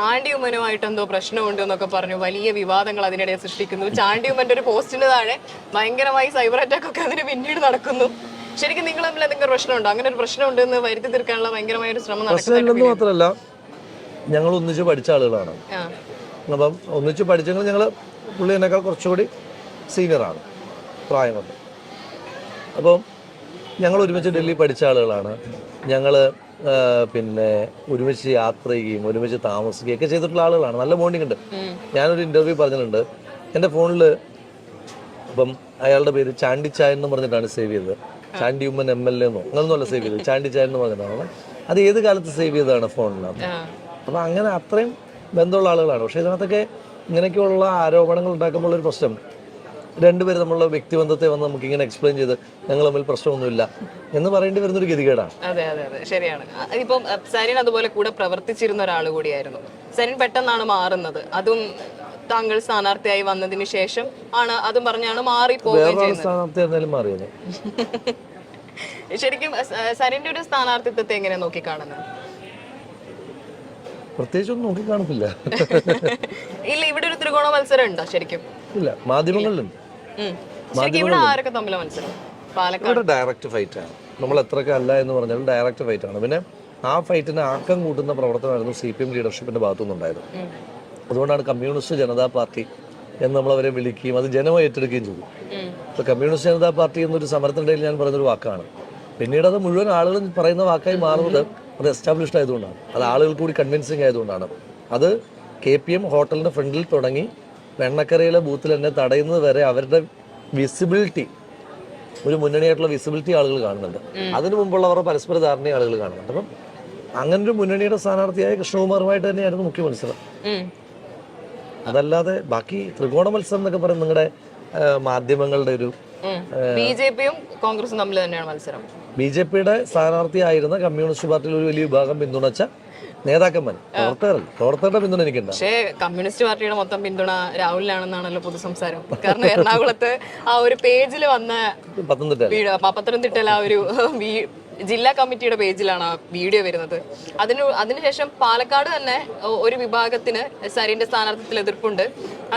ചാണ്ടി ഉമ്മനുമായിട്ട് എന്തോ പ്രശ്നമുണ്ട് എന്നൊക്കെ പറഞ്ഞു. വലിയ വിവാദങ്ങൾ അതിനിടെ സൃഷ്ടിക്കുന്നു. ചാണ്ടി ഉമ്മന്റെ ഒരു പോസ്റ്റിന് താഴെ ഭയങ്കരമായി സൈബർ അറ്റാക്ക് ഒക്കെ അതിന് പിന്നീട് നടക്കുന്നു. ശരിക്കും നിങ്ങൾ തമ്മിൽ എന്തെങ്കിലും പ്രശ്നമുണ്ടോ? അങ്ങനെ ഒരു പ്രശ്നമുണ്ട് എന്ന് വരുത്തി തീർക്കാനുള്ള ഭയങ്കരമായ ഒരു ശ്രമം പ്രശ്നമില്ലെന്ന് മാത്രമല്ല ഞങ്ങൾ ഒന്നിച്ച് പഠിച്ച ആളുകളാണ്. അപ്പം ഒന്നിച്ച് പഠിച്ചെങ്കിൽ ഞങ്ങൾ പുള്ളിനേക്കാൾ കുറച്ചുകൂടി സീനിയറാണ് പ്രായം കൊണ്ട് അപ്പം ഞങ്ങൾ ഒരുമിച്ച് ഡൽഹി പഠിച്ച ആളുകളാണ്. ഞങ്ങൾ പിന്നെ ഒരുമിച്ച് യാത്ര ചെയ്യുകയും ഒരുമിച്ച് താമസിക്കുകയും ഒക്കെ ചെയ്തിട്ടുള്ള ആളുകളാണ്. നല്ല ബോണ്ടിങ് ഉണ്ട്. ഞാനൊരു ഇന്റർവ്യൂ പറഞ്ഞിട്ടുണ്ട്. എന്റെ ഫോണിൽ ഇപ്പം അയാളുടെ പേര് ചാണ്ടിച്ചായൻ എന്ന് പറഞ്ഞിട്ടാണ് സേവ് ചെയ്തത്. Chandy Oommen M L A എന്നോ അങ്ങനൊന്നുമല്ല സേവ് ചെയ്തത്. ചാണ്ടിച്ചായൻ എന്ന് പറഞ്ഞിട്ടാണ് അത് ഏത് കാലത്ത് സേവ് ചെയ്തതാണ് ഫോണിനകത്ത്. അപ്പം അങ്ങനെ അത്രയും ബന്ധമുള്ള ആളുകളാണ്. പക്ഷേ ഇതിനകത്തൊക്കെ ഇങ്ങനെയൊക്കെയുള്ള ആരോപണങ്ങൾ ഉണ്ടാക്കുമ്പോൾ ഒരു പ്രശ്നം. രണ്ടുപേരും നമ്മളുടെ വ്യക്തിബന്ധത്തെ വന്ന് നമുക്ക് ഇങ്ങനെ എക്സ്പ്ലെയിൻ ചെയ്ത് ഞങ്ങൾ തമ്മിൽ പ്രശ്നമൊന്നുമില്ല എന്ന് പറയേണ്ടി വരുന്നൊരു ഗതികേടാണ്. അതെ അതെ അതെ. ശരിയാണ്. ഇപ്പം സരിൻ അതുപോലെ കൂടെ പ്രവർത്തിച്ചിരുന്ന ഒരാൾ കൂടിയായിരുന്നു. സരിൻ പെട്ടെന്നാണ് മാറുന്നത്. അതും താങ്കൾ സ്ഥാനാർത്ഥിയായി വന്നതിന് ശേഷം ആണ് അതും പറഞ്ഞാണ് മാറി പോകുന്നത് മാറിയത്. ശരിക്കും സരിന്റെ ഒരു സ്ഥാനാർത്ഥിത്വത്തെ എങ്ങനെ നോക്കി കാണുന്നത് നോക്കി കാണുന്നില്ല ഇല്ല ഇവിടെ ഒരു ത്രികോണ മത്സരം ഉണ്ടോ ശരിക്കും? ഇല്ല മാധ്യമങ്ങളിലുണ്ട്. ഇവിടെ ഡയറക്റ്റ് ഫൈറ്റാണ് നമ്മൾ എത്രയൊക്കെ അല്ല എന്ന് പറഞ്ഞാലും ഡയറക്റ്റ് ഫൈറ്റാണ് പിന്നെ ആ ഫൈറ്റിന് ആക്കം കൂട്ടുന്ന പ്രവർത്തനമായിരുന്നു സി പി എം ലീഡർഷിപ്പിന്റെ ഭാഗത്തുനിന്നുണ്ടായത് അതുകൊണ്ടാണ് കമ്മ്യൂണിസ്റ്റ് ജനതാ പാർട്ടി എന്ന് നമ്മൾ അവരെ വിളിക്കുകയും അത് ജനം ഏറ്റെടുക്കുകയും ചെയ്തു. ഉം. കമ്മ്യൂണിസ്റ്റ് ജനതാ പാർട്ടി എന്നൊരു സമരത്തിനിടയിൽ ഞാൻ പറഞ്ഞൊരു വാക്കാണ്. പിന്നീട് അത് മുഴുവൻ ആളുകളും പറയുന്ന വാക്കായി മാറുന്നത് അത് എസ്റ്റാബ്ലിഷ്ഡ് ആയതുകൊണ്ടാണ്. അത് ആളുകൾ കൂടി കൺവിൻസിങ് ആയതുകൊണ്ടാണ്. അത് കെ പി എം ഹോട്ടലിന്റെ ഫ്രണ്ടിൽ തുടങ്ങി വെണ്ണക്കരയിലെ ബൂത്തിൽ എന്നെ തടയുന്നത് വരെ അവരുടെ വിസിബിലിറ്റി ഒരു മുന്നണിയായിട്ടുള്ള വിസിബിലിറ്റി ആളുകൾ കാണുന്നുണ്ട്. അതിനു മുമ്പുള്ളവരുടെ പരസ്പര ധാരണ ആളുകൾ കാണുന്നുണ്ട്. അപ്പം അങ്ങനെ ഒരു മുന്നണിയുടെ സ്ഥാനാർത്ഥിയായ കൃഷ്ണകുമാറുമായിട്ട് തന്നെയായിരുന്നു മുഖ്യ മത്സരം. അതല്ലാതെ ബാക്കി ത്രികോണ മത്സരം എന്നൊക്കെ പറയുന്നത് നിങ്ങളുടെ മാധ്യമങ്ങളുടെ ഒരു. ബി ജെ പിയും കോൺഗ്രസും തമ്മിൽ തന്നെയാണ് മത്സരം. ബി ജെ പിയുടെ സ്ഥാനാർത്ഥിയായിരുന്ന കമ്മ്യൂണിസ്റ്റ് പാർട്ടിയിൽ ഒരു വലിയ വിഭാഗം പിന്തുണച്ച നേതാക്കന്മാർ. പ്രവർത്തകരല്ല പ്രവർത്തകരുടെ പിന്തുണ എനിക്കുണ്ട്. പക്ഷേ കമ്മ്യൂണിസ്റ്റ് പാർട്ടിയുടെ മൊത്തം പിന്തുണ രാഹുലിനാണെന്നാണല്ലോ പൊതുസംസാരം. കാരണം എറണാകുളത്ത് ആ ഒരു പേജിൽ വന്ന പത്തനംതിട്ട വീഡിയോ പത്തനംതിട്ടയിലെ ആ ഒരു ജില്ലാ കമ്മിറ്റിയുടെ പേജിലാണ് ആ വീഡിയോ വരുന്നത്. അതിന് അതിനുശേഷം പാലക്കാട് തന്നെ ഒരു വിഭാഗത്തിന് സരിന്റെ സ്ഥാനാർത്ഥിത്തിൽ എതിർപ്പുണ്ട്.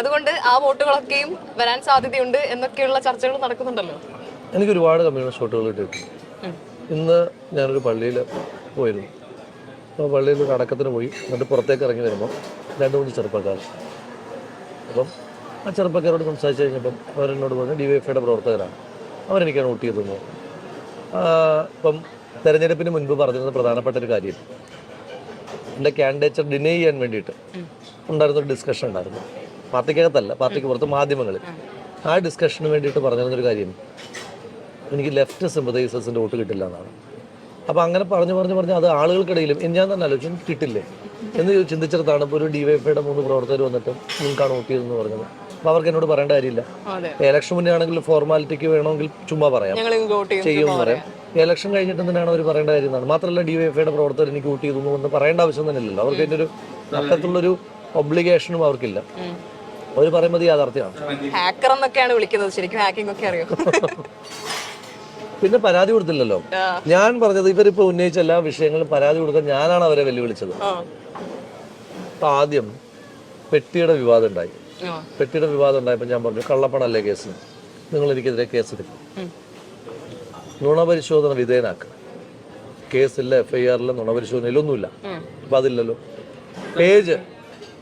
അതുകൊണ്ട് ആ വോട്ടുകളൊക്കെയും വരാൻ സാധ്യതയുണ്ട് എന്നൊക്കെയുള്ള ചർച്ചകൾ നടക്കുന്നുണ്ടല്ലോ. എനിക്ക് ഒരുപാട് കമ്മ്യൂണിസ്റ്റ് വോട്ടുകൾ കിട്ടിയിട്ടുണ്ട്. ഇന്ന് ഞാനൊരു പള്ളിയിൽ പോയിരുന്നു. അപ്പോൾ പള്ളിയിൽ നിന്ന് അടക്കത്തിന് പോയി. എന്നിട്ട് പുറത്തേക്ക് ഇറങ്ങി വരുമ്പോൾ രണ്ട് മൂന്ന് ചെറുപ്പക്കാർ. അപ്പം ആ ചെറുപ്പക്കാരോട് സംസാരിച്ച് കഴിഞ്ഞപ്പം അവരെന്നോട് പറഞ്ഞു ഡി വൈ എഫ് ഐയുടെ പ്രവർത്തകരാണ്. അവരെനിക്കാണ് വോട്ട് ചെയ്തത് ഇപ്പം തെരഞ്ഞെടുപ്പിന് മുൻപ് പറഞ്ഞിരുന്ന പ്രധാനപ്പെട്ട ഒരു കാര്യം. എന്റെ കാൻഡിഡേച്ചർ ഡിനൈ ചെയ്യാൻ വേണ്ടിയിട്ട് ഉണ്ടായിരുന്നൊരു ഡിസ്കഷൻ ഉണ്ടായിരുന്നു. പാർട്ടിക്കകത്തല്ല പാർട്ടിക്ക് പുറത്ത് മാധ്യമങ്ങളിൽ. ആ ഡിസ്കഷന് വേണ്ടിയിട്ട് പറഞ്ഞിരുന്നൊരു കാര്യം എനിക്ക് ലെഫ്റ്റ് സിമ്പതൈസേഴ്സിന്റെ വോട്ട് കിട്ടില്ല എന്നാണ്. അപ്പോൾ അങ്ങനെ പറഞ്ഞു പറഞ്ഞു പറഞ്ഞു അത് ആളുകൾക്കിടയിലും ഞാൻ തന്നെ ആലോചിച്ചു "എനിക്ക് കിട്ടില്ലേ? എന്ന് ചിന്തിച്ചിടത്താണ് ഇപ്പോൾ ഒരു ഡി വൈ മൂന്ന് പ്രവർത്തകർ വന്നിട്ട് നിങ്ങൾക്കാണ് വോട്ട് ചെയ്തതെന്ന് പറഞ്ഞത്. അപ്പോൾ അവർക്ക് എന്നോട് പറയേണ്ട കാര്യമില്ല. ഇലക്ഷൻ മുന്നേ ആണെങ്കിൽ ഫോർമാലിറ്റിക്ക് വേണമെങ്കിൽ ചുമ്മാ പറയാം. ചെയ്യുമെന്ന് പറയാം. ഇലക്ഷൻ കഴിഞ്ഞിട്ട് തന്നെയാണ് അവർ പറയേണ്ട കാര്യം എന്നാണ് മാത്രമല്ല ഡി വൈ പ്രവർത്തകർ എനിക്ക് വോട്ട് ചെയ്തു എന്ന് പറയേണ്ട ആവശ്യം തന്നെ ഇല്ലല്ലോ. അവർക്ക് അതിന്റെ ഒരു അത്തരത്തിലുള്ളൊരു ഒബ്ലിഗേഷനും അവർക്കില്ല. അവർ പറയുന്നത് യാഥാർത്ഥ്യമാണ്. ഹാക്കർ എന്നൊക്കെയാണ് വിളിക്കുന്നത്. ശരിക്കും ഹാക്കിംഗ് ഒക്കെ അറിയോ? പിന്നെ പരാതി കൊടുത്തില്ലല്ലോ. ഞാൻ പറഞ്ഞത് ഇവരിപ്പോ ഉന്നയിച്ച എല്ലാ വിഷയങ്ങളും പരാതി കൊടുക്കാൻ ഞാനാണ് അവരെ വെല്ലുവിളിച്ചത്. അപ്പൊ ആദ്യം പെട്ടിയുടെ വിവാദം ഉണ്ടായി. പെട്ടിയുടെ വിവാദം ഉണ്ടായപ്പോൾ ഞാൻ പറഞ്ഞു കള്ളപ്പണല്ലേ കേസ്? നിങ്ങൾ എനിക്കെതിരെ കേസെടുക്കും. നുണപരിശോധന വിധേയനാക്കുക കേസില്ല എഫ് ഐ ആറില്ല നുണപരിശോധനയിലൊന്നുമില്ല അപ്പൊ അതില്ലല്ലോ. പേജ്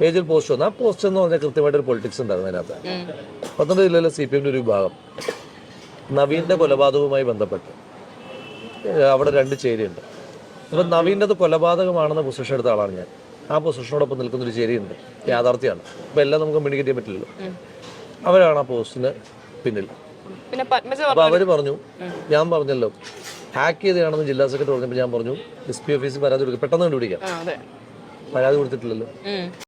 പേജിൽ പോസ്റ്റ് വന്നു. ആ പോസ്റ്റ് എന്ന് പറഞ്ഞാൽ കൃത്യമായിട്ടൊരു പൊളിറ്റിക്സ് ഉണ്ടായിരുന്നു അതിനകത്ത്. ഉം. പത്തനംതിട്ട ജില്ലയിലെ സി പി എമ്മിന്റെ ഒരു വിഭാഗം. നവീന്റെ കൊലപാതകവുമായി ബന്ധപ്പെട്ട്. അവിടെ രണ്ട് ചേരിയുണ്ട്. അപ്പം നവീന്റെ അത് കൊലപാതകമാണെന്ന പൊസിഷൻ എടുത്ത ആളാണ് ഞാൻ. ആ പൊസിഷനോടൊപ്പം നിൽക്കുന്ന ഒരു ചേരിയുണ്ട്. യാഥാർത്ഥ്യമാണ്. അപ്പം എല്ലാം നമുക്ക് കമ്മ്യൂണിക്കേറ്റ് ചെയ്യാൻ പറ്റില്ലല്ലോ. അവരാണ് ആ പോസ്റ്റിന് പിന്നിൽ. അപ്പം അവർ പറഞ്ഞു ഞാൻ പറഞ്ഞല്ലോ ഹാക്ക് ചെയ്തതാണെന്ന് ജില്ലാ സെക്രട്ടറി പറഞ്ഞപ്പോൾ ഞാൻ പറഞ്ഞു എസ് പി ഓഫീസിൽ പരാതി കൊടുക്കുക പെട്ടെന്ന് കണ്ടുപിടിക്കാം. പരാതി കൊടുത്തിട്ടില്ലല്ലോ.